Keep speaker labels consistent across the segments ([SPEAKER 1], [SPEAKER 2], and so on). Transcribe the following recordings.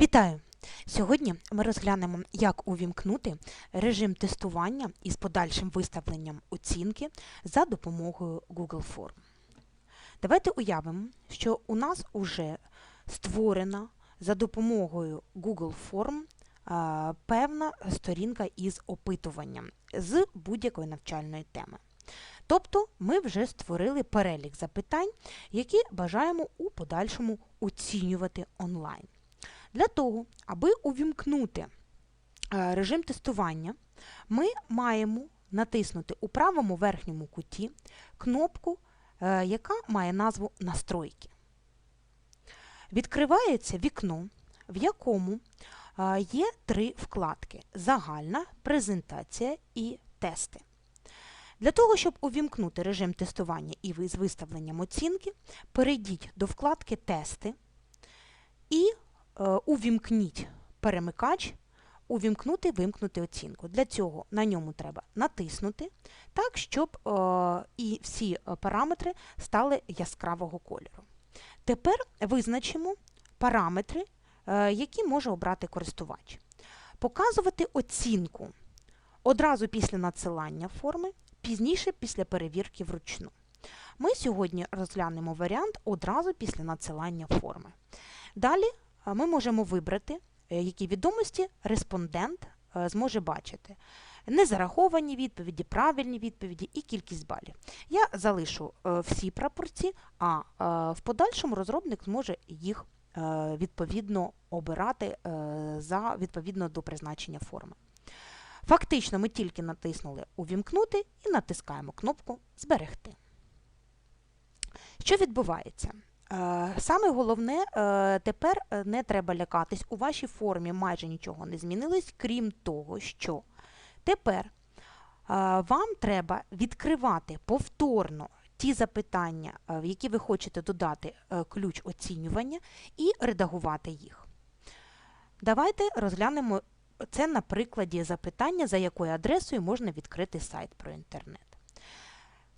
[SPEAKER 1] Вітаю! Сьогодні ми розглянемо, як увімкнути режим тестування із подальшим виставленням оцінки за допомогою Google Form. Давайте уявимо, що у нас вже створена за допомогою Google Form певна сторінка із опитуванням з будь-якої навчальної теми. Тобто ми вже створили перелік запитань, які бажаємо у подальшому оцінювати онлайн. Для того, аби увімкнути е, режим тестування, ми маємо натиснути у правому верхньому куті кнопку, е, яка має назву Настройки. Відкривається вікно, в якому е, є три вкладки Загальна, презентація і тести. Для того, щоб увімкнути режим тестування і з виставленням оцінки, перейдіть до вкладки Тести і увімкніть перемикач, увімкнути, вимкнути оцінку. Для цього на ньому треба натиснути, так, щоб е, і всі параметри стали яскравого кольору. Тепер визначимо параметри, е, які може обрати користувач. Показувати оцінку одразу після надсилання форми, пізніше після перевірки вручну. Ми сьогодні розглянемо варіант одразу після надсилання форми. Далі ми можемо вибрати, е, які відомості респондент е, зможе бачити. Незараховані відповіді, правильні відповіді і кількість балів. Я залишу е, всі прапорці, а в подальшому розробник зможе їх відповідно обирати за відповідно до призначення форми. Фактично, ми тільки натиснули Увімкнути і натискаємо кнопку Зберегти. Що відбувається? Е, саме головне, е, тепер е, не треба лякатись. У вашій формі майже нічого не змінилось, крім того, що тепер вам треба відкривати повторно ті запитання, в які ви хочете додати ключ оцінювання, і редагувати їх. Давайте розглянемо це на прикладі запитання, за якою адресою можна відкрити сайт про інтернет.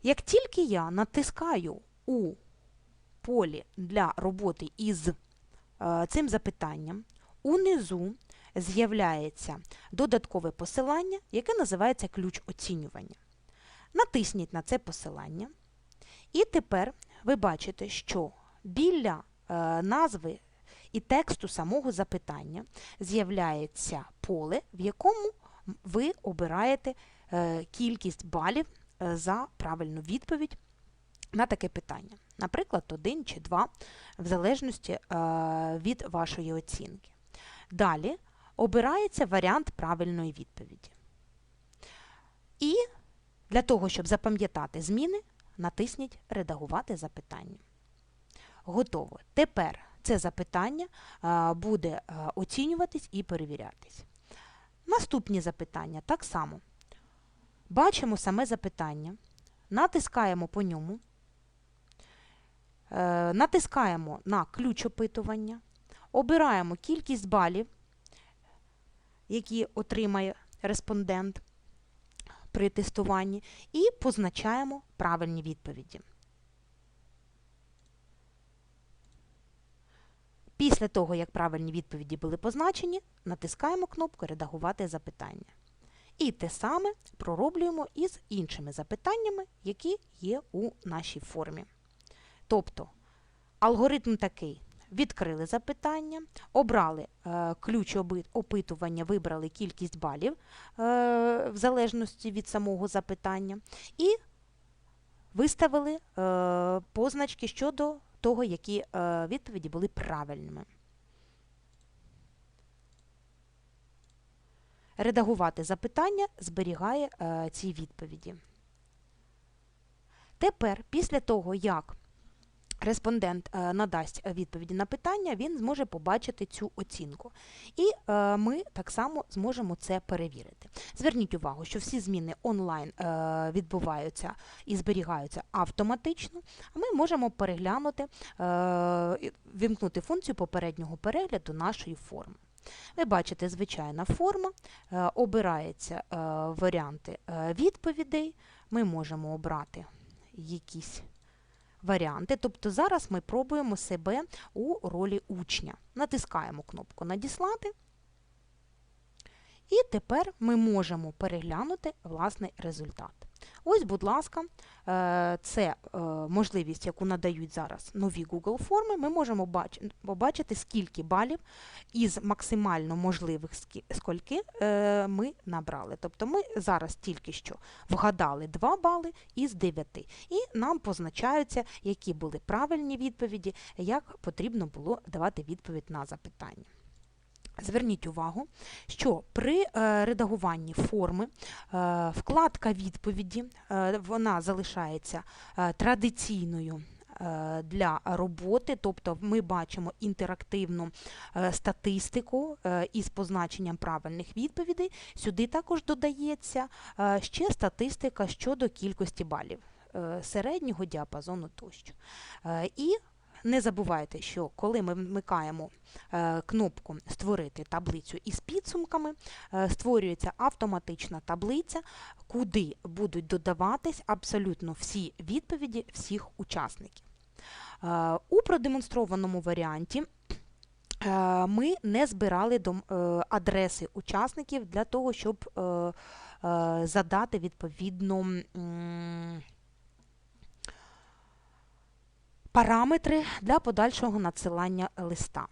[SPEAKER 1] Як тільки я натискаю у полі для роботи із е, цим запитанням. Унизу з'являється додаткове посилання, яке називається ключ оцінювання. Натисніть на це посилання, і тепер ви бачите, що біля е, назви і тексту самого запитання з'являється поле, в якому ви обираєте е, кількість балів за правильну відповідь на таке питання. Наприклад, один чи два, в залежності е, від вашої оцінки. Далі обирається варіант правильної відповіді. І для того, щоб запам'ятати зміни, натисніть Редагувати запитання. Готово. Тепер це запитання е, буде е, оцінюватись і перевірятись. Наступні запитання так само. Бачимо саме запитання, натискаємо по ньому. Е, натискаємо на ключ опитування, обираємо кількість балів, які отримає респондент при тестуванні, і позначаємо правильні відповіді. Після того, як правильні відповіді були позначені, натискаємо кнопку Редагувати запитання. І те саме пророблюємо із іншими запитаннями, які є у нашій формі. Тобто алгоритм такий. Відкрили запитання, обрали е, ключ опитування, вибрали кількість балів е, в залежності від самого запитання, і виставили е, позначки щодо того, які е, відповіді були правильними. Редагувати запитання зберігає е, ці відповіді. Тепер, після того, як респондент е, надасть відповіді на питання, він зможе побачити цю оцінку. І е, ми так само зможемо це перевірити. Зверніть увагу, що всі зміни онлайн е, відбуваються і зберігаються автоматично, а ми можемо переглянути, вімкнути функцію попереднього перегляду нашої форми. Ви бачите, звичайна форма, обираються варіанти відповідей, ми можемо обрати якісь варіанти. Тобто зараз ми пробуємо себе у ролі учня. Натискаємо кнопку Надіслати. І тепер ми можемо переглянути власний результат. Ось, будь ласка, е, це е, можливість, яку надають зараз нові Google форми. Ми можемо побачити, скільки балів із максимально можливих скі- скільки е, ми набрали. Тобто ми зараз тільки що вгадали 2 бали із 9. І нам позначаються, які були правильні відповіді, як потрібно було давати відповідь на запитання. Зверніть увагу, що при е, редагуванні форми е, вкладка відповіді е, вона залишається традиційною для роботи, тобто ми бачимо інтерактивну статистику із позначенням правильних відповідей. Сюди також додається ще статистика щодо кількості балів середнього діапазону тощо. І не забувайте, що коли ми вмикаємо е, кнопку Створити таблицю із підсумками, е, створюється автоматична таблиця, куди будуть додаватись абсолютно всі відповіді всіх учасників. Е, У продемонстрованому варіанті ми не збирали адреси учасників для того, щоб задати відповідно м, параметри для подальшого надсилання листа.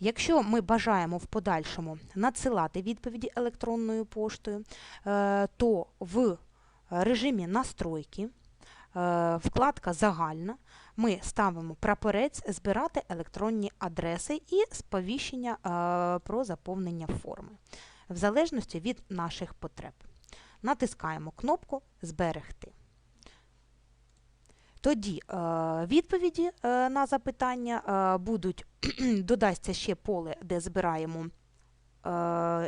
[SPEAKER 1] Якщо ми бажаємо в подальшому надсилати відповіді електронною поштою, е, то в режимі настройки е, вкладка Загальна ми ставимо прапорець збирати електронні адреси і сповіщення е, про заповнення форми в залежності від наших потреб. Натискаємо кнопку Зберегти. Тоді е, відповіді е, на запитання е, будуть додасться ще поле, де збираємо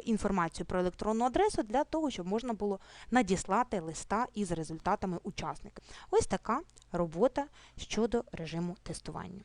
[SPEAKER 1] інформацію про електронну адресу для того, щоб можна було надіслати листа із результатами учасника. Ось така робота щодо режиму тестування.